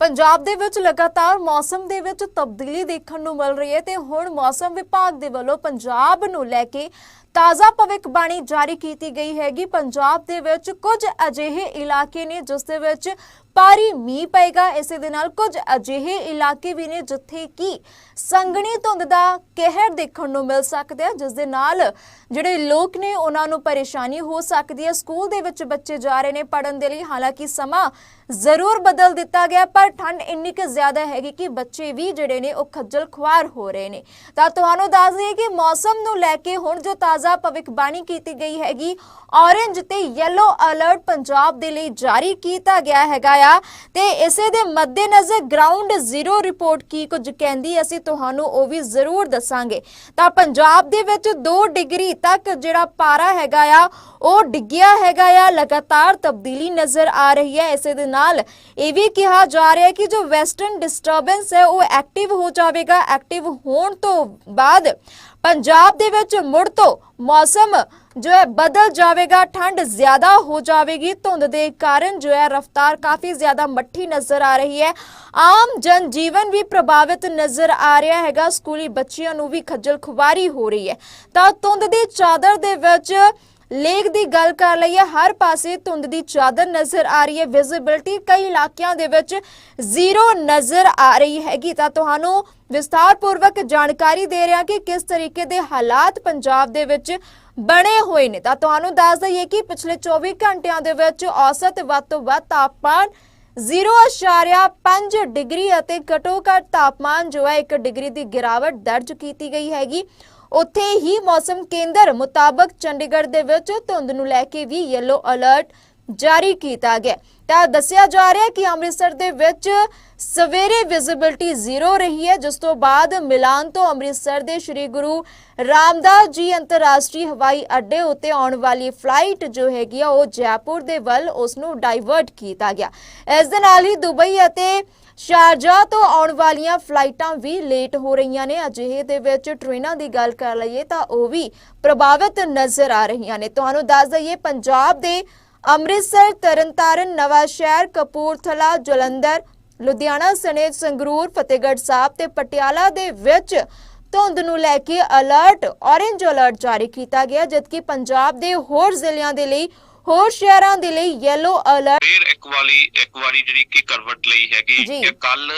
ਪੰਜਾਬ ਦੇ ਵਿੱਚ ਲਗਾਤਾਰ ਮੌਸਮ ਦੇ ਵਿੱਚ ਤਬਦੀਲੀ ਦੇਖਣ ਨੂੰ ਮਿਲ ਰਹੀ ਹੈ ਤੇ ਹੁਣ ਮੌਸਮ ਵਿਭਾਗ ਦੇ ਵੱਲੋਂ ਪੰਜਾਬ ਨੂੰ ਲੈ ਕੇ ਤਾਜ਼ਾ ਭਵਿੱਖਬਾਣੀ ਜਾਰੀ ਕੀਤੀ ਗਈ ਹੈਗੀ। ਪੰਜਾਬ ਦੇ ਵਿੱਚ ਕੁਝ ਅਜਿਹੇ ਇਲਾਕੇ ਨੇ ਜਿਸ ਦੇ ਵਿੱਚ ਭਾਰੀ ਮੀਂਹ ਪਏਗਾ। ਇਸੇ ਦੇ ਨਾਲ ਕੁਝ ਅਜਿਹੇ ਇਲਾਕੇ ਵੀ ਨੇ ਜਿੱਥੇ ਕਿ ਸੰਘਣੀ ਧੁੰਦ ਦਾ ਕਹਿਰ ਦੇਖਣ ਨੂੰ ਮਿਲ ਸਕਦਾ ਹੈ, ਜਿਸ ਦੇ ਨਾਲ ਜਿਹੜੇ ਲੋਕ ਨੇ ਉਹਨਾਂ ਨੂੰ ਪਰੇਸ਼ਾਨੀ ਹੋ ਸਕਦੀ ਹੈ। ਸਕੂਲ ਦੇ ਵਿੱਚ ਬੱਚੇ ਜਾ ਰਹੇ ਨੇ ਪੜਨ ਦੇ ਲਈ। ਹਾਲਾਂਕਿ ਸਮਾਂ ਜ਼ਰੂਰ ਬਦਲ ਦਿੱਤਾ ਗਿਆ, ਪਰ ਠੰਡ ਇੰਨੀ ਕੁ ਜ਼ਿਆਦਾ ਹੈਗੀ ਕਿ ਬੱਚੇ ਵੀ ਜਿਹੜੇ ਨੇ ਉਹ ਖੱਜਲ ਖੁਆਰ ਹੋ ਰਹੇ ਨੇ। ਤਾਂ ਤੁਹਾਨੂੰ ਦੱਸ ਦਈਏ ਕਿ ਮੌਸਮ ਨੂੰ ਲੈ ਕੇ ਹੁਣ ਜੋ ਤਾਜ਼ਾ ਭਵਿੱਖਬਾਣੀ ਕੀਤੀ ਗਈ ਹੈਗੀ। ਔਰੇਂਜ ਤੇ ਯੈਲੋ ਅਲਰਟ ਪੰਜਾਬ ਦੇ ਲਈ ਜਾਰੀ ਕੀਤਾ ਗਿਆ ਹੈਗਾ ਆ। ਤੇ ਇਸੇ ਦੇ ਮੱਦੇਨਜ਼ਰ ਗਰਾਊਂਡ ਜ਼ੀਰੋ ਰਿਪੋਰਟ ਕੀ ਕੁਝ ਕਹਿੰਦੀ ਅਸੀਂ ਤੁਹਾਨੂੰ ਉਹ ਵੀ ਜ਼ਰੂਰ ਦੱਸਾਂਗੇ। ਤਾਂ ਪੰਜਾਬ ਦੇ ਵਿੱਚ 2 ਡਿਗਰੀ ਤੱਕ ਜਿਹੜਾ ਪਾਰਾ ਹੈਗਾ ਆ, ਉਹ ਡਿੱਗਿਆ ਹੈਗਾ ਆ। ਲਗਾਤਾਰ ਤਬਦੀਲੀ ਨਜ਼ਰ ਆ ਰਹੀ ਹੈ। ਇਸੇ ਦੇ ਨਾਲ ਇਹ ਵੀ ਕਿਹਾ ਜਾ ਰਿਹਾ ਹੈ ਕਿ ਜੋ ਵੈਸਟਰਨ ਡਿਸਟਰਬੈਂਸ ਹੈ, ਉਹ ਐਕਟਿਵ ਹੋ ਜਾਵੇਗਾ। ਐਕਟਿਵ ਹੋਣ ਤੋਂ ਬਾਅਦ ਪੰਜਾਬ ਦੇ ਵਿੱਚ ਮੁੜ ਤੋਂ ਮੌਸਮ ਜੋ ਹੈ ਬਦਲ ਜਾਵੇਗਾ, ਠੰਡ ਜ਼ਿਆਦਾ ਹੋ ਜਾਵੇਗੀ। ਧੁੰਦ ਦੇ ਕਾਰਨ ਜੋ ਹੈ ਰਫ਼ਤਾਰ ਕਾਫੀ ਜ਼ਿਆਦਾ ਮੱਠੀ ਨਜ਼ਰ ਆ ਰਹੀ ਹੈ। ਆਮ ਜਨ ਜੀਵਨ ਵੀ ਪ੍ਰਭਾਵਿਤ ਨਜ਼ਰ ਆ ਰਿਹਾ ਹੈਗਾ। ਸਕੂਲੀ ਬੱਚਿਆਂ ਨੂੰ ਵੀ ਖੱਜਲ ਖੁਆਰੀ ਹੋ ਰਹੀ ਹੈ। ਤਾਂ ਧੁੰਦ ਦੀ ਚਾਦਰ ਦੇ ਵਿੱਚ ਲੇਕ ਦੀ ਗੱਲ ਕਰ ਲਈਏ, ਹਰ ਪਾਸੇ ਧੁੰਦ ਦੀ ਚਾਦਰ ਨਜ਼ਰ ਆ ਰਹੀ ਹੈ। ਵਿਜ਼ਿਬਿਲਟੀ ਕਈ ਇਲਾਕਿਆਂ ਦੇ ਵਿੱਚ ਜ਼ੀਰੋ ਨਜ਼ਰ ਆ ਰਹੀ ਹੈਗੀ। ਤਾਂ ਤੁਹਾਨੂੰ ਵਿਸਥਾਰਪੂਰਵਕ ਜਾਣਕਾਰੀ ਦੇ ਰਿਹਾ ਕਿ ਕਿਸ ਤਰੀਕੇ ਦੇ ਹਾਲਾਤ ਪੰਜਾਬ ਦੇ ਵਿੱਚ ਬਣੇ ਹੋਏ ਨੇ। ਤਾਂ ਤੁਹਾਨੂੰ ਦੱਸ ਦਈਏ ਕਿ ਪਿਛਲੇ 24 ਘੰਟਿਆਂ ਦੇ ਵਿੱਚ ਔਸਤ ਵੱਧ ਤੋਂ ਵੱਧ ਤਾਪਮਾਨ 0.5 ਡਿਗਰੀ ਅਤੇ ਘਟੋ-ਘਟ ਤਾਪਮਾਨ ਜੋ ਹੈ 1 ਡਿਗਰੀ ਦੀ ਗਿਰਾਵਟ ਦਰਜ ਕੀਤੀ ਗਈ ਹੈਗੀ। ਉੱਥੇ ਹੀ ਮੌਸਮ ਕੇਂਦਰ ਮੁਤਾਬਕ ਚੰਡੀਗੜ੍ਹ ਦੇ ਵਿੱਚ ਧੁੰਦ ਨੂੰ ਲੈ ਕੇ ਵੀ ਯੈਲੋ ਅਲਰਟ ਜਾਰੀ ਕੀਤਾ ਗਿਆ। ਤਾਂ ਦੱਸਿਆ ਜਾ ਰਿਹਾ ਕਿ ਅੰਮ੍ਰਿਤਸਰ ਦੇ ਵਿੱਚ ਸਵੇਰੇ ਵਿਜ਼ਿਬਿਲਟੀ ਜ਼ੀਰੋ ਰਹੀ ਹੈ, ਜਿਸ ਤੋਂ ਬਾਅਦ ਮਿਲਾਨ ਤੋਂ ਅੰਮ੍ਰਿਤਸਰ ਦੇ ਸ੍ਰੀ ਗੁਰੂ ਰਾਮਦਾਸ ਜੀ ਅੰਤਰਰਾਸ਼ਟਰੀ ਹਵਾਈ ਅੱਡੇ ਉੱਤੇ ਆਉਣ ਵਾਲੀ ਫਲਾਈਟ ਜੋ ਹੈਗੀ ਆ, ਉਹ ਜੈਪੁਰ ਦੇ ਵੱਲ ਉਸ ਨੂੰ ਡਾਈਵਰਟ ਕੀਤਾ ਗਿਆ। ਇਸ ਦੇ ਨਾਲ ਹੀ ਦੁਬਈ ਅਤੇ ਸ਼ਾਰਜਾ ਤੋਂ ਆਉਣ ਵਾਲੀਆਂ ਫਲਾਈਟਾਂ ਵੀ ਲੇਟ ਹੋ ਰਹੀਆਂ ਨੇ। ਅਜਿਹੇ ਦੇ ਵਿੱਚ ਟ੍ਰੇਨਾਂ ਦੀ ਗੱਲ ਕਰ ਲਈਏ ਤਾਂ ਉਹ ਵੀ ਪ੍ਰਭਾਵਿਤ ਨਜ਼ਰ ਆ ਰਹੀਆਂ ਨੇ। ਤੁਹਾਨੂੰ ਦੱਸ ਦਈਏ, ਪੰਜਾਬ ਦੇ ਅੰਮ੍ਰਿਤਸਰ ਤਰਨਤਾਰਨ ਨਵਾਂ ਸ਼ਹਿਰ ਕਪੂਰਥਲਾ ਜਲੰਧਰ ਲੁਧਿਆਣਾ ਸਣੇ ਸੰਗਰੂਰ ਫਤਿਹਗੜ੍ਹ ਸਾਹਿਬ ਤੇ ਪਟਿਆਲਾ ਦੇ ਵਿੱਚ ਧੁੰਦ ਨੂੰ ਲੈ ਕੇ ਅਲਰਟ ਔਰੇਂਜ ਅਲਰਟ ਜਾਰੀ ਕੀਤਾ ਗਿਆ ਜਦਕਿ ਪੰਜਾਬ ਦੇ ਹੋਰ ਜ਼ਿਲ੍ਹਿਆਂ ਦੇ ਲਈ ਹੋਰ ਸ਼ਹਿਰਾਂ ਦੇ ਲਈ ਯੈਲੋ ਅਲਰਟ ਫੇਰ ਇੱਕ ਵਾਲੀ ਇੱਕ ਵਾਰੀ ਜਿਹੜੀ ਕਿ ਕਰਵਟ ਲਈ ਹੈਗੀ ਜੀ। ਕਿ ਕੱਲ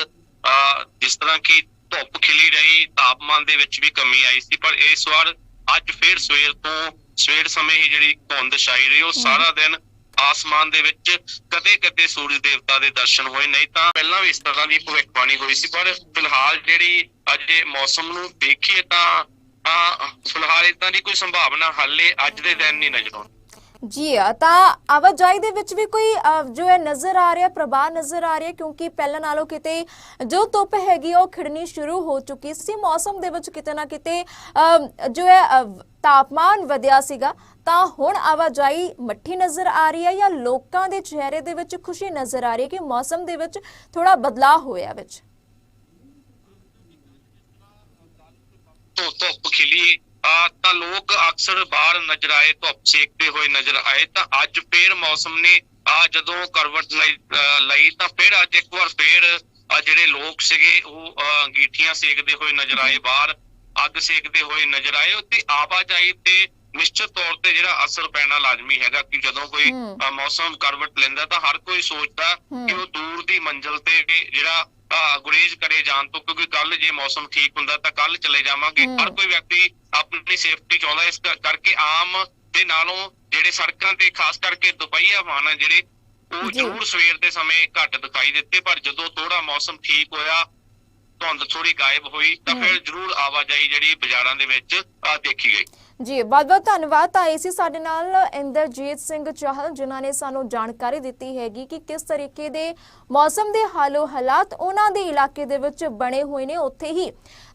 ਜਿਸ ਤਰ੍ਹਾਂ ਕਿ ਧੁੱਪ ਖਿਲੀ ਰਹੀ ਤਾਪਮਾਨ ਦੇ ਵਿੱਚ ਵੀ ਕਮੀ ਆਈ ਸੀ ਪਰ ਇਸ ਵਾਰ ਅੱਜ ਫੇਰ ਸਵੇਰ ਤੋਂ ਸਵੇਰ ਸਮੇਂ ਹੀ ਜਿਹੜੀ ਧੁੰਦ ਛਾਈ ਰਹੀ ਉਹ ਸਾਰਾ ਦਿਨ ਆਸਮਾਨ ਦੇ ਵਿੱਚ ਕਦੇ ਕਦੇ ਸੂਰਜ ਦੇਵਤਾ ਦੇ ਦਰਸ਼ਨ ਹੋਏ ਨਹੀਂ ਤਾਂ ਪਹਿਲਾਂ ਵੀ ਇਸ ਤਰ੍ਹਾਂ ਦੀ ਭਵਿੱਖਬਾਣੀ ਹੋਈ ਸੀ ਪਰ ਫਿਲਹਾਲ ਜਿਹੜੀ ਅਜੇ ਮੌਸਮ ਨੂੰ ਦੇਖੀਏ ਤਾਂ ਫਿਲਹਾਲ ਇਦਾਂ ਦੀ ਕੋਈ ਸੰਭਾਵਨਾ ਹਾਲੇ ਅੱਜ ਦੇ ਦਿਨ ਨਹੀਂ ਨਜ਼ਰ ਆਉਂਦੀ। ਜੀ ਤਾਂ ਆਵਾਜਾਈ ਦੇ ਵਿੱਚ ਵੀ ਕੋਈ ਜੋ ਹੈ ਨਜ਼ਰ ਆ ਰਿਹਾ ਪ੍ਰਭਾਵ ਨਜ਼ਰ ਆ ਰਿਹਾ ਕਿਉਂਕਿ ਪਹਿਲਾਂ ਨਾਲੋਂ ਕਿਤੇ ਜੋ ਧੁੱਪ ਹੈਗੀ ਆ, ਉਹ ਖਿੜਨੀ ਸ਼ੁਰੂ ਹੋ ਚੁੱਕੀ ਸੀ। ਮੌਸਮ ਦੇ ਵਿੱਚ ਕਿਤੇ ਨਾ ਕਿਤੇ ਜੋ ਹੈ ਤਾਪਮਾਨ ਵਧਿਆ ਸੀਗਾ। ਤਾਂ ਹੁਣ ਆਵਾਜਾਈ ਮੱਠੀ ਨਜ਼ਰ ਆ ਰਹੀ ਹੈ ਜਾਂ ਲੋਕਾਂ ਦੇ ਚਿਹਰੇ ਦੇ ਵਿੱਚ ਖੁਸ਼ੀ ਨਜ਼ਰ ਆ ਰਹੀ ਹੈ ਕਿ ਮੌਸਮ ਦੇ ਵਿੱਚ ਥੋੜਾ ਬਦਲਾਅ ਹੋਇਆ ਵਿੱਚ? ਧੁੱਪ ਖਿਲੀ ਤਾਂ ਲੋਕ ਅਕਸਰ ਬਾਹਰ ਨਜ਼ਰ ਆਏ ਧੁੱਪ ਸੇਕਦੇ ਹੋਏ ਨਜ਼ਰ ਆਏ ਤਾਂ ਅੱਜ ਫੇਰ ਮੌਸਮ ਨੇ ਆ ਜਦੋਂ ਕਰਵਟ ਲਈ ਤਾਂ ਫਿਰ ਅੱਜ ਇੱਕ ਵਾਰ ਫੇਰ ਜਿਹੜੇ ਲੋਕ ਸੀਗੇ ਉਹ ਅਹ, ਅੰਗੀਠੀਆਂ ਸੇਕਦੇ ਹੋਏ ਨਜ਼ਰ ਆਏ ਬਾਹਰ ਅੱਗ ਸੇਕਦੇ ਹੋਏ ਨਜ਼ਰ ਆਏ ਤੇ ਆਵਾਜਾਈ ਤੇ ਨਿਸ਼ਚਿਤ ਤੌਰ ਤੇ ਜਿਹੜਾ ਅਸਰ ਪੈਣਾ ਲਾਜ਼ਮੀ ਹੈਗਾ ਕਿ ਜਦੋਂ ਕੋਈ ਮੌਸਮ ਕਰਵਟ ਲੈਂਦਾ ਤਾਂ ਹਰ ਕੋਈ ਸੋਚਦਾ ਕਿ ਉਹ ਦੂਰ ਦੀ ਮੰਜ਼ਲ ਤੇ ਜਿਹੜਾ ਗੁਰੇਜ਼ ਕਰੇ ਜਾਣ ਤੋਂ ਕਿਉਂਕਿ ਕੱਲ ਜੇ ਮੌਸਮ ਠੀਕ ਹੁੰਦਾ ਤਾਂ ਕੱਲ ਚਲੇ ਜਾਵਾਂਗੇ। ਹਰ ਕੋਈ ਵਿਅਕਤੀ ਆਪਣੀ ਸੇਫਟੀ ਚਾਹੁੰਦਾ ਇਸ ਕਰ- ਕਰਕੇ ਆਮ ਦੇ ਨਾਲੋਂ ਜਿਹੜੇ ਸੜਕਾਂ ਤੇ ਖਾਸ ਕਰਕੇ ਦੁਪਹੀਆ ਵਾਹਨ ਜਿਹੜੇ ਉਹ। ਜ਼ਰੂਰ ਸਵੇਰ ਦੇ ਸਮੇਂ ਘੱਟ ਦਿਖਾਈ ਦਿੱਤੇ ਪਰ ਜਦੋਂ ਥੋੜਾ ਮੌਸਮ ਠੀਕ ਹੋਇਆ ਧੁੰਦ ਥੋੜੀ ਗਾਇਬ ਹੋਈ ਤਾਂ। ਫਿਰ ਜ਼ਰੂਰ ਆਵਾਜਾਈ ਜਿਹੜੀ ਬਾਜ਼ਾਰਾਂ ਦੇ ਵਿੱਚ ਦੇਖੀ ਗਈ ਜੀ ਬਹੁਤ ਬਹੁਤ ਧੰਨਵਾਦ। ਤਾਂ ਸੀ ਸਾਡੇ ਨਾਲ ਇੰਦਰਜੀਤ ਸਿੰਘ ਚਾਹਲ, ਜਿਨ੍ਹਾਂ ਨੇ ਸਾਨੂੰ ਜਾਣਕਾਰੀ ਦਿੱਤੀ ਹੈਗੀ ਕਿ ਕਿਸ ਤਰੀਕੇ ਦੇ ਮੌਸਮ ਦੇ ਹਾਲੋ ਹਾਲਾਤ ਉਹਨਾਂ ਦੇ ਇਲਾਕੇ ਦੇ ਵਿੱਚ ਬਣੇ ਹੋਏ ਨੇ। ਉੱਥੇ ਹੀ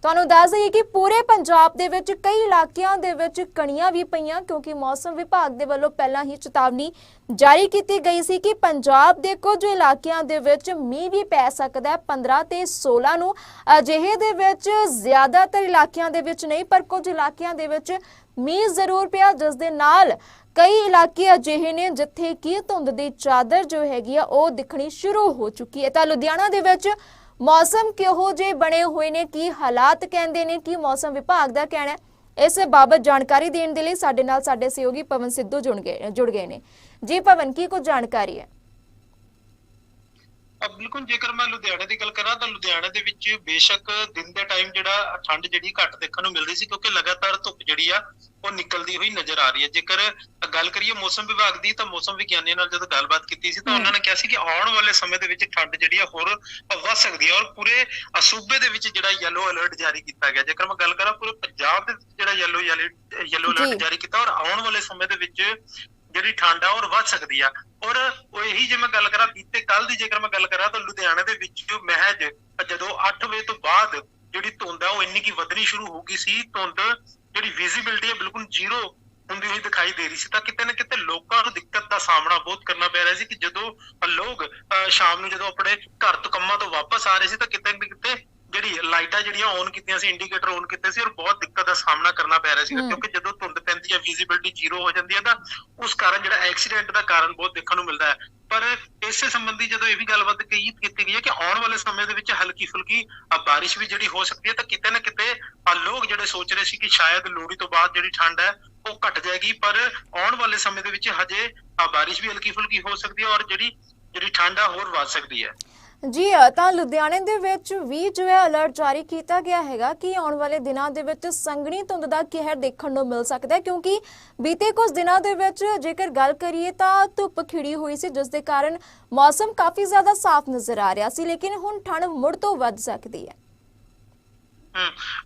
ਤੁਹਾਨੂੰ ਦੱਸ ਦਈਏ ਕਿ ਪੂਰੇ ਪੰਜਾਬ ਦੇ ਵਿੱਚ ਕਈ ਇਲਾਕਿਆਂ ਦੇ ਵਿੱਚ ਕਣੀਆਂ ਵੀ ਪਈਆਂ ਕਿਉਂਕਿ ਮੌਸਮ ਵਿਭਾਗ ਦੇ ਵੱਲੋਂ ਪਹਿਲਾਂ ਹੀ ਚੇਤਾਵਨੀ ਜਾਰੀ ਕੀਤੀ ਗਈ ਸੀ ਕਿ ਪੰਜਾਬ ਦੇ ਕੁਝ ਇਲਾਕਿਆਂ ਦੇ ਵਿੱਚ ਮੀਂਹ ਵੀ ਪੈ ਸਕਦਾ ਹੈ। 15 ਤੇ 16 ਨੂੰ ਅਜਿਹੇ ਦੇ ਵਿੱਚ ਜ਼ਿਆਦਾਤਰ ਇਲਾਕਿਆਂ ਦੇ ਵਿੱਚ ਨਹੀਂ, ਪਰ ਕੁਝ ਇਲਾਕਿਆਂ ਦੇ ਵਿੱਚ ਮੀਂਹ ਜ਼ਰੂਰ ਪਿਆ, ਜਿਸ ਦੇ ਨਾਲ ਕਈ ਇਲਾਕੇ ਅਜਿਹੇ ਨੇ ਜਿੱਥੇ ਕਿ ਧੁੰਦ ਦੀ ਚਾਦਰ ਜੋ ਹੈਗੀ ਆ, ਉਹ ਦਿਖਣੀ ਸ਼ੁਰੂ ਹੋ ਚੁੱਕੀ ਹੈ। ਤਾਂ ਲੁਧਿਆਣਾ ਦੇ ਵਿੱਚ ਮੌਸਮ ਕਿਹੋ ਜਿਹੇ ਬਣੇ ਹੋਏ ਨੇ, ਕੀ ਹਾਲਾਤ ਕਹਿੰਦੇ ਨੇ, ਕੀ ਮੌਸਮ ਵਿਭਾਗ ਦਾ ਕਹਿਣਾ ਹੈ, ਇਸ ਬਾਬਤ ਜਾਣਕਾਰੀ ਦੇਣ ਦੇ ਲਈ ਸਾਡੇ ਨਾਲ ਸਾਡੇ ਸਹਿਯੋਗੀ ਪਵਨ ਸਿੱਧੂ ਜੁੜ ਗਏ ਜੁੜ ਗਏ ਨੇ। ਜੀ ਪਵਨ, ਕੀ ਕੁਝ ਜਾਣਕਾਰੀ ਹੈ? ਬਿਲਕੁਲ ਜੇਕਰ ਮੈਂ ਲੁਧਿਆਣੇ ਦੀ ਗੱਲ ਕਰਾਂ ਤਾਂ ਲੁਧਿਆਣੇ ਦੇ ਵਿੱਚ ਬੇਸ਼ੱਕ ਦਿਨ ਦੇ ਟਾਈਮ ਜਿਹੜਾ ਠੰਡ ਜਿਹੜੀ ਘੱਟ ਦੇਖਣ ਨੂੰ ਮਿਲਦੀ ਸੀ ਕਿਉਂਕਿ ਲਗਾਤਾਰ ਧੁੱਪ ਜਿਹੜੀ ਆ ਉਹ ਨਿਕਲਦੀ ਹੋਈ ਨਜ਼ਰ ਆ ਰਹੀ ਹੈ ਜੇਕਰ ਗੱਲ ਕਰੀਏ ਮੌਸਮ ਵਿਭਾਗ ਦੀ ਤਾਂ ਮੌਸਮ ਵਿਗਿਆਨੀਆਂ ਨਾਲ ਜਦੋਂ ਗੱਲਬਾਤ ਕੀਤੀ ਸੀ ਤਾਂ। ਉਹਨਾਂ ਨੇ ਕਿਹਾ ਸੀ ਕਿ ਆਉਣ ਵਾਲੇ ਸਮੇਂ ਦੇ ਵਿੱਚ ਠੰਡ ਜਿਹੜੀ ਆ ਹੋਰ ਵੱਧ ਸਕਦੀ ਹੈ ਔਰ ਪੂਰੇ ਸੂਬੇ ਦੇ ਵਿੱਚ ਜਿਹੜਾ ਯੈਲੋ ਅਲਰਟ ਜਾਰੀ ਕੀਤਾ ਗਿਆ ਜੇਕਰ ਮੈਂ ਗੱਲ ਕਰਾਂ ਪੂਰੇ ਪੰਜਾਬ ਦੇ ਜਿਹੜਾ ਯੈਲੋ ਯੈਲੋ। ਅਲਰਟ ਜਾਰੀ ਕੀਤਾ ਔਰ ਆਉਣ ਵਾਲੇ ਸਮੇਂ ਦੇ ਵਿੱਚ ਜਿਹੜੀ ਠੰਡ ਆ ਉਹ ਵੱਧ ਸਕਦੀ ਆ ਔਰ ਉਹ ਇਹੀ ਜੇ ਮੈਂ ਗੱਲ ਕਰਾਂ ਬੀਤੇ ਕੱਲ ਦੀ ਜੇਕਰ ਮੈਂ ਗੱਲ ਕਰਾਂ ਤਾਂ ਲੁਧਿਆਣਾ ਦੇ ਵਿੱਚ ਮਹਿਜ ਜਦੋਂ 8 ਵਜੇ ਤੋਂ ਬਾਅਦ ਜਿਹੜੀ ਧੁੰਦ ਆ ਉਹ ਇੰਨੀ ਕੀ ਵਧਣੀ ਸ਼ੁਰੂ ਹੋ ਗਈ ਸੀ ਧੁੰਦ ਜਿਹੜੀ ਵਿਜ਼ਿਬਿਲਟੀ ਹੈ ਬਿਲਕੁਲ ਜ਼ੀਰੋ ਹੁੰਦੀ ਹੋਈ ਦਿਖਾਈ ਦੇ ਰਹੀ ਸੀ। ਤਾਂ ਕਿਤੇ ਨਾ ਕਿਤੇ ਲੋਕਾਂ ਨੂੰ ਦਿੱਕਤ ਦਾ ਸਾਹਮਣਾ ਬਹੁਤ ਕਰਨਾ ਪੈ ਰਿਹਾ ਸੀ ਕਿ ਜਦੋਂ ਲੋਕ ਅ, ਸ਼ਾਮ ਨੂੰ ਜਦੋਂ ਆਪਣੇ ਘਰ ਤੋਂ ਕੰਮਾਂ ਤੋਂ ਵਾਪਸ ਆ ਰਹੇ ਸੀ ਤਾਂ ਕਿਤੇ ਨਾ ਕਿਤੇ ਜਿਹੜੀ ਲਾਈਟਾਂ ਜਿਹੜੀਆਂ ਔਨ ਕੀਤੀਆਂ ਸੀ ਇੰਡੀਕੇਟਰ ਔਨ ਕੀਤੇ ਸੀ ਔਰ ਬਹੁਤ ਦਿੱਕਤ ਦਾ ਸਾਹਮਣਾ ਕਰਨਾ ਪੈ ਰਿਹਾ ਸੀ। ਕਿਉਂਕਿ ਜਦੋਂ ਧੁੰਦ ਪੈਂਦੀ ਹੈ ਵਿਜ਼ਿਬਿਲਟੀ ਜ਼ੀਰੋ ਹੋ ਜਾਂਦੀ ਹੈ ਤਾਂ ਉਸ ਕਾਰਨ ਜਿਹੜਾ ਐਕਸੀਡੈਂਟ ਦਾ ਕਾਰਨ ਬਹੁਤ ਦੇਖਣ ਨੂੰ ਮਿਲਦਾ ਹੈ ਪਰ ਇਸੇ ਸੰਬੰਧੀ ਜਦੋਂ ਇਹ ਵੀ ਗੱਲਬਾਤ ਕਹੀ ਕੀਤੀ ਗਈ ਹੈ ਕਿ ਆਉਣ ਵਾਲੇ ਸਮੇਂ ਦੇ ਵਿੱਚ ਹਲਕੀ ਫੁਲਕੀ ਬਾਰਿਸ਼ ਵੀ ਜਿਹੜੀ ਹੋ ਸਕਦੀ ਹੈ ਤਾਂ ਕਿਤੇ ਨਾ ਕਿਤੇ ਲੋਕ ਜਿਹੜੇ ਸੋਚ ਰਹੇ ਸੀ ਕਿ ਸ਼ਾਇਦ ਲੋਹੜੀ ਤੋਂ ਬਾਅਦ ਜਿਹੜੀ ਠੰਡ ਹੈ ਉਹ ਘਟ ਜਾਏਗੀ ਪਰ ਆਉਣ ਵਾਲੇ ਸਮੇਂ ਦੇ ਵਿੱਚ ਹਜੇ ਬਾਰਿਸ਼ ਵੀ ਹਲਕੀ ਫੁਲਕੀ ਹੋ ਸਕਦੀ ਹੈ ਔਰ ਜਿਹੜੀ ਜਿਹੜੀ ਠੰਡ ਆ ਹੋਰ ਵੱਧ ਸਕਦੀ ਹੈ ਜੀ ਤਾਂ ਲੁਧਿਆਣੇ ਦੇ ਵਿੱਚ ਵੀ ਜੋ ਹੈ ਅਲਰਟ ਜਾਰੀ ਕੀਤਾ ਗਿਆ ਹੈਗਾ ਕਿ ਆਉਣ ਵਾਲੇ ਦਿਨਾਂ ਦੇ ਵਿੱਚ ਸੰਘਣੀ ਧੁੰਦ ਦਾ ਕਹਿਰ ਦੇਖਣ ਨੂੰ ਮਿਲ ਸਕਦਾ ਹੈ ਕਿਉਂਕਿ ਬੀਤੇ ਕੁਝ ਦਿਨਾਂ ਦੇ ਵਿੱਚ ਜੇਕਰ ਗੱਲ ਕਰੀਏ ਤਾਂ ਧੁੱਪ ਖਿੜੀ ਹੋਈ ਸੀ, ਜਿਸ ਦੇ ਕਾਰਨ ਮੌਸਮ ਕਾਫੀ ਜ਼ਿਆਦਾ ਸਾਫ਼ ਨਜ਼ਰ ਆ ਰਿਹਾ ਸੀ, ਲੇਕਿਨ ਹੁਣ ਠੰਡ ਮੁੜ ਤੋਂ ਵੱਧ ਸਕਦੀ ਹੈ,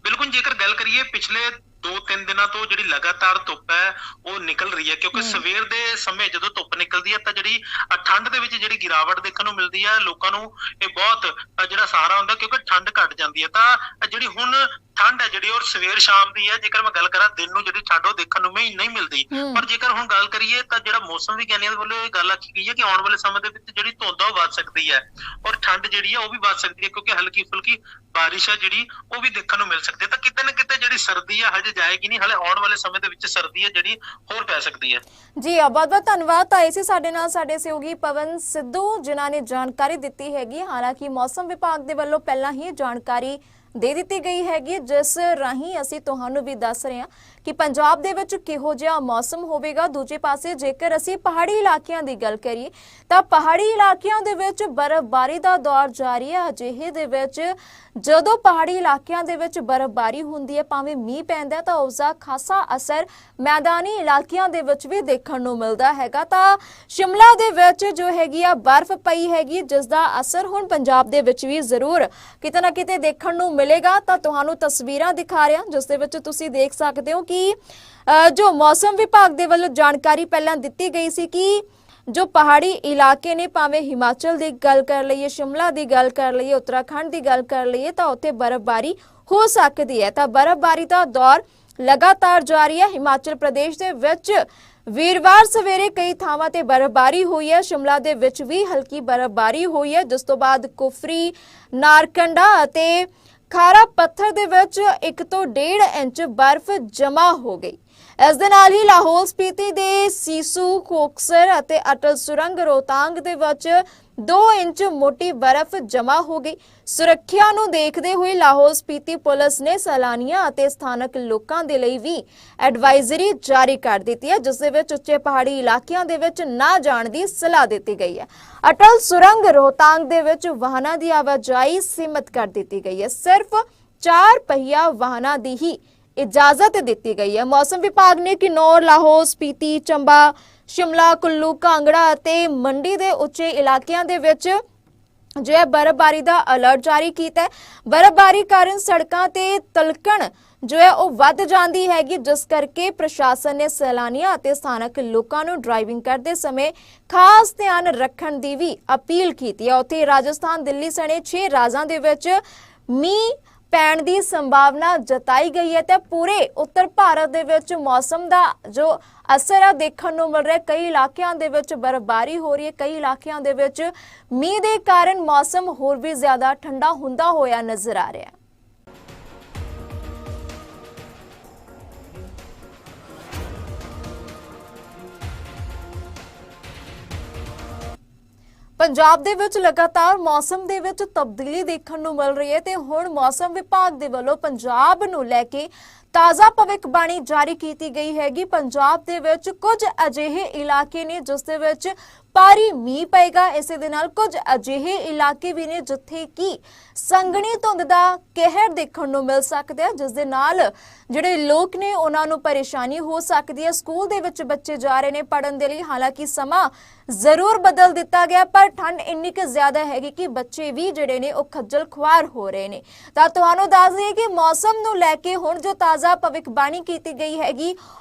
ਬਿਲਕੁਲ ਜੇਕਰ ਗੱਲ ਕਰੀਏ ਪਿਛਲੇ 2-3 ਦਿਨਾਂ ਤੋਂ ਜਿਹੜੀ ਲਗਾਤਾਰ ਧੁੱਪ ਹੈ ਉਹ ਨਿਕਲ ਰਹੀ ਹੈ ਕਿਉਂਕਿ। ਸਵੇਰ ਦੇ ਸਮੇਂ ਜਦੋਂ ਧੁੱਪ ਨਿਕਲਦੀ ਹੈ ਤਾਂ ਜਿਹੜੀ ਠੰਡ ਦੇ ਵਿੱਚ ਜਿਹੜੀ ਗਿਰਾਵਟ ਦੇਖਣ ਨੂੰ ਮਿਲਦੀ ਹੈ ਲੋਕਾਂ ਨੂੰ ਇਹ ਬਹੁਤ ਜਿਹੜਾ ਸਹਾਰਾ ਹੁੰਦਾ ਕਿਉਂਕਿ ਠੰਡ ਘਟ ਜਾਂਦੀ ਹੈ ਤਾਂ ਜਿਹੜੀ ਹੁਣ ਠੰਡ ਹੈ ਜਿਹੜੀ ਔਰ ਸਵੇਰ ਸ਼ਾਮ ਦੀ ਹੈ ਜੇਕਰ ਮੈਂ ਗੱਲ ਕਰਾਂ ਦਿਨ ਨੂੰ ਜਿਹੜੀ ਠੰਡ ਉਹ ਦੇਖਣ ਨੂੰ ਨਹੀਂ ਨਹੀਂ ਮਿਲਦੀ। ਪਰ ਜੇਕਰ ਹੁਣ ਗੱਲ ਕਰੀਏ ਤਾਂ ਜਿਹੜਾ ਮੌਸਮ ਵਿਗਿਆਨੀਆਂ ਦੇ ਵੱਲੋਂ ਇਹ ਗੱਲ ਆਖੀ ਗਈ ਹੈ ਕਿ ਆਉਣ ਵਾਲੇ ਸਮੇਂ ਦੇ ਵਿੱਚ ਜਿਹੜੀ ਧੁੰਦ ਆ ਉਹ ਵੱਧ ਸਕਦੀ ਹੈ ਔਰ ਠੰਡ ਜਿਹੜੀ ਹੈ ਉਹ ਵੀ ਵੱਧ ਸਕਦੀ ਹੈ ਕਿਉਂਕਿ ਹਲਕੀ ਫੁਲਕੀ ਬਾਰਿਸ਼ ਹੈ ਜਿਹੜੀ ਉਹ ਵੀ ਦੇਖਣ ਨੂੰ ਮਿਲ ਸਕਦੀ ਹੈ। ਤਾਂ ਕਿਤੇ ਨਾ ਕਿਤੇ ਜਿਹੜੀ ਸਰਦੀ ਹੈ ਹਜੇ ਜਾਏਗੀ ਨਹੀਂ ਹਲੇ ਆਉਣ ਵਾਲੇ ਸਮੇਂ ਦੇ ਵਿੱਚ ਸਰਦੀ ਹੈ ਜਿਹੜੀ ਹੋਰ ਪੈ ਸਕਦੀ ਹੈ। ਜੀ ਬਹੁਤ ਬਹੁਤ ਧੰਨਵਾਦ। ਤਾਂ ਇਸੇ ਸਾਡੇ ਨਾਲ ਸਾਡੇ ਸਹਿਯੋਗੀ ਪਵਨ ਸਿੱਧੂ ਜਿਨ੍ਹਾਂ ਨੇ ਜਾਣਕਾਰੀ ਦਿੱਤੀ ਹੈਗੀ। ਹਾਲਾਂਕਿ ਮੌਸਮ ਵਿਭਾਗ ਦੇ ਵੱਲੋਂ ਪਹਿਲਾਂ ਹੀ ਜਾਣਕਾਰੀ ਦੇ ਦਿੱਤੀ ਗਈ ਹੈਗੀ ਜਿਸ ਰਾਹੀਂ ਅਸੀਂ ਤੁਹਾਨੂੰ ਵੀ ਦੱਸ ਰਹੇ ਹਾਂ ਕਿ ਪੰਜਾਬ ਦੇ ਵਿੱਚ ਕਿਹੋ ਜਿਹਾ ਮੌਸਮ ਹੋਵੇਗਾ? ਦੂਜੇ ਪਾਸੇ ਜੇਕਰ ਅਸੀਂ ਪਹਾੜੀ ਇਲਾਕਿਆਂ ਦੀ ਗੱਲ ਕਰੀਏ, ਤਾਂ ਪਹਾੜੀ ਇਲਾਕਿਆਂ ਦੇ ਵਿੱਚ ਬਰਫ਼ਬਾਰੀ ਦਾ ਦੌਰ ਜਾਰੀ ਹੈ। ਅਜਿਹੇ ਦੇ ਵਿੱਚ ਜਦੋਂ ਪਹਾੜੀ ਇਲਾਕਿਆਂ ਦੇ ਵਿੱਚ ਬਰਫ਼ਬਾਰੀ ਹੁੰਦੀ ਹੈ, ਭਾਵੇਂ ਮੀਂਹ ਪੈਂਦਾ ਤਾਂ ਉਸ ਦਾ ਖਾਸਾ ਅਸਰ ਮੈਦਾਨੀ ਇਲਾਕਿਆਂ ਦੇ ਵਿੱਚ ਵੀ ਦੇਖਣ ਨੂੰ ਮਿਲਦਾ ਹੈਗਾ। ਤਾਂ ਸ਼ਿਮਲਾ ਦੇ ਵਿੱਚ ਜੋ ਹੈਗੀ ਆ, ਬਰਫ਼ ਪਈ ਹੈਗੀ ਜਿਸ ਦਾ ਅਸਰ ਹੁਣ ਪੰਜਾਬ ਦੇ ਵਿੱਚ ਵੀ ਜ਼ਰੂਰ ਕਿਤੇ ਨਾ ਕਿਤੇ ਦੇਖਣ ਨੂੰ ਮਿਲੇਗਾ। ਤਾਂ ਤੁਹਾਨੂੰ ਤਸਵੀਰਾਂ ਦਿਖਾ ਰਿਹਾ, ਜਿਸ ਦੇ ਵਿੱਚ ਤੁਸੀਂ ਦੇਖ ਸਕਦੇ ਹੋ ਕਿ ਅ, ਜੋ ਮੌਸਮ ਵਿਭਾਗ ਦੇ ਵੱਲੋਂ ਜਾਣਕਾਰੀ ਪਹਿਲਾਂ ਦਿੱਤੀ ਗਈ ਸੀ ਕਿ ਜੋ ਪਹਾੜੀ ਇਲਾਕੇ ਨੇ ਭਾਵੇਂ ਹਿਮਾਚਲ ਦੀ ਗੱਲ ਕਰ ਲਈਏ ਸ਼ਿਮਲਾ ਦੀ ਗੱਲ ਕਰ ਲਈਏ ਉੱਤਰਾਖੰਡ ਦੀ ਗੱਲ ਕਰ ਲਈਏ ਤਾਂ ਉੱਥੇ ਬਰਫ਼ਬਾਰੀ ਹੋ ਸਕਦੀ ਹੈ। ਤਾਂ ਬਰਫ਼ਬਾਰੀ ਦਾ ਦੌਰ ਲਗਾਤਾਰ ਜਾਰੀ ਹੈ। ਹਿਮਾਚਲ ਪ੍ਰਦੇਸ਼ ਦੇ ਵਿੱਚ ਵੀਰਵਾਰ ਸਵੇਰੇ ਕਈ ਥਾਵਾਂ ਤੇ ਬਰਫ਼ਬਾਰੀ ਹੋਈ ਹੈ। ਸ਼ਿਮਲਾ ਦੇ ਵਿੱਚ ਵੀ ਹਲਕੀ ਬਰਫ਼ਬਾਰੀ ਹੋਈ ਹੈ। ਜਿਸ ਤੋਂ ਬਾਅਦ ਕੁਫਰੀ ਨਾਰਕੰਡਾ ਅਤੇ ਖਾਰਾ ਪੱਥਰ ਦੇ ਵਿੱਚ 1 ਤੋਂ 1.5 ਇੰਚ ਬਰਫ਼ ਜਮ੍ਹਾਂ ਹੋ ਗਈ। ਇਸ ਦੇ ਨਾਲ ਹੀ ਲਾਹੌਲ ਸਪੀਤੀ ਦੇ ਸੀਸੂ ਕੋਕਸਰ ਅਤੇ ਅਟਲ ਸੁਰੰਗ ਰੋਹਤਾਂਗ ਦੇ ਵਿੱਚ 2 ਇੰਚ ਮੋਟੀ ਬਰਫ਼ ਜਮ੍ਹਾਂ ਹੋ ਗਈ। ਸੁਰੱਖਿਆ ਨੂੰ ਦੇਖਦੇ ਹੋਏ ਲਾਹੌਲ ਸਪੀਤੀ ਪੁਲਿਸ ਨੇ ਸੈਲਾਨੀਆਂ ਅਤੇ ਸਥਾਨਕ ਲੋਕਾਂ ਦੇ ਲਈ ਵੀ ਐਡਵਾਈਜ਼ਰੀ ਜਾਰੀ ਕਰ ਦਿੱਤੀ ਹੈ, ਜਿਸ ਦੇ ਵਿੱਚ ਉੱਚੇ ਪਹਾੜੀ ਇਲਾਕਿਆਂ ਦੇ ਵਿੱਚ ਨਾ ਜਾਣ ਦੀ ਸਲਾਹ ਦਿੱਤੀ ਗਈ ਹੈ। ਅਟਲ ਸੁਰੰਗ ਰੋਹਤਾਂਗ ਦੇ ਵਿੱਚ ਵਾਹਨਾਂ ਦੀ ਆਵਾਜਾਈ ਸੀਮਤ ਕਰ ਦਿੱਤੀ ਗਈ ਹੈ। ਸਿਰਫ ਚਾਰ ਪਹੀਆ ਵਾਹਨਾਂ ਦੀ ਹੀ ਇਜਾਜ਼ਤ ਦਿੱਤੀ ਗਈ ਹੈ। ਮੌਸਮ ਵਿਭਾਗ ਨੇ ਕਿਨੌਰ ਲਾਹੌਰ ਸਪੀਤੀ, ਚੰਬਾ ਸ਼ਿਮਲਾ, ਕੁੱਲੂ, ਕਾਂਗੜਾ ਅਤੇ ਮੰਡੀ ਦੇ ਉੱਚੇ ਇਲਾਕਿਆਂ ਦੇ ਵਿੱਚ ਜੋ ਹੈ ਬਰਫ਼ਬਾਰੀ ਦਾ ਅਲਰਟ ਜਾਰੀ ਕੀਤਾ ਹੈ। ਬਰਫ਼ਬਾਰੀ ਕਾਰਨ ਸੜਕਾਂ ਤੇ ਤਲਕਣ ਜੋ ਹੈ ਉਹ ਵੱਧ ਜਾਂਦੀ ਹੈਗੀ, ਜਿਸ ਕਰਕੇ ਪ੍ਰਸ਼ਾਸਨ ਨੇ ਸੈਲਾਨੀਆਂ ਅਤੇ ਸਥਾਨਕ ਲੋਕਾਂ ਨੂੰ ਡਰਾਈਵਿੰਗ ਕਰਦੇ ਸਮੇਂ ਖਾਸ ਧਿਆਨ ਰੱਖਣ ਦੀ ਵੀ ਅਪੀਲ ਕੀਤੀ ਹੈ। ਉੱਥੇ ਰਾਜਸਥਾਨ, ਦਿੱਲੀ ਸਣੇ 6 ਰਾਜਾਂ ਦੇ ਵਿੱਚ ਮੀਂਹ ਪੈਣ ਦੀ ਸੰਭਾਵਨਾ ਜਤਾਈ ਗਈ ਹੈ ਤੇ ਪੂਰੇ ਉੱਤਰ ਭਾਰਤ ਦੇ ਵਿੱਚ ਮੌਸਮ ਦਾ ਜੋ ਅਸਰ ਆ ਦੇਖਣ ਨੂੰ ਮਿਲ ਰਿਹਾ ਕਈ ਇਲਾਕਿਆਂ ਦੇ ਵਿੱਚ ਬਰਫ਼ਬਾਰੀ ਹੋ ਰਹੀ ਹੈ, ਕਈ ਇਲਾਕਿਆਂ ਦੇ ਵਿੱਚ ਮੀਂਹ ਦੇ ਕਾਰਨ ਮੌਸਮ ਹੋਰ ਵੀ ਜ਼ਿਆਦਾ ਠੰਡਾ ਹੁੰਦਾ ਹੋਇਆ ਨਜ਼ਰ ਆ ਰਿਹਾ ਹੈ। ਪੰਜਾਬ ਦੇ ਵਿੱਚ ਲਗਾਤਾਰ ਮੌਸਮ ਦੇ ਵਿੱਚ ਤਬਦੀਲੀ ਦੇਖਣ ਨੂੰ ਮਿਲ ਰਹੀ ਹੈ ਤੇ ਹੁਣ ਮੌਸਮ ਵਿਭਾਗ ਦੇ ਵੱਲੋਂ ਪੰਜਾਬ ਨੂੰ ਲੈ ਕੇ ਤਾਜ਼ਾ ਭਵਿੱਖਬਾਣੀ ਜਾਰੀ ਕੀਤੀ ਗਈ ਹੈਗੀ। ਪੰਜਾਬ ਦੇ ਵਿੱਚ ਕੁਝ ਅਜਿਹੇ ਇਲਾਕੇ ਨੇ ਜਿਸ ਦੇ ਵਿੱਚ ਭਾਰੀ ਮੀਂਹ ਪਏਗਾ। ਇਸੇ ਦੇ ਨਾਲ ਕੁਝ ਅਜਿਹੇ ਇਲਾਕੇ ਵੀ ਨੇ ਜਿੱਥੇ ਕਿ ਸੰਘਣੀ ਧੁੰਦ ਦਾ ਕਹਿਰ ਦੇਖਣ ਨੂੰ ਮਿਲ ਸਕਦਾ ਹੈ ਜਿਸ ਦੇ ਨਾਲ ਜਿਹੜੇ ਲੋਕ ਨੇ ਉਹਨਾਂ ਨੂੰ ਪਰੇਸ਼ਾਨੀ ਹੋ ਸਕਦੀ ਹੈ। ਸਕੂਲ ਦੇ ਵਿੱਚ ਬੱਚੇ ਜਾ ਰਹੇ ਨੇ ਪੜਨ ਦੇ ਲਈ। ਹਾਲਾਂਕਿ ਸਮਾਂ ਜ਼ਰੂਰ ਬਦਲ ਦਿੱਤਾ ਗਿਆ, ਪਰ ਠੰਡ ਇੰਨੀ ਕੁ ਜ਼ਿਆਦਾ ਹੈਗੀ ਕਿ ਬੱਚੇ ਵੀ ਜਿਹੜੇ ਨੇ ਉਹ ਖੱਜਲ ਖੁਆਰ ਹੋ ਰਹੇ ਨੇ। ਤਾਂ ਤੁਹਾਨੂੰ ਦੱਸ ਦਈਏ ਕਿ ਮੌਸਮ ਨੂੰ ਲੈ ਕੇ ਹੁਣ ਜੋ ਤਾਜ਼ਾ ਭਵਿੱਖਬਾਣੀ ਕੀਤੀ ਗਈ ਹੈਗੀ।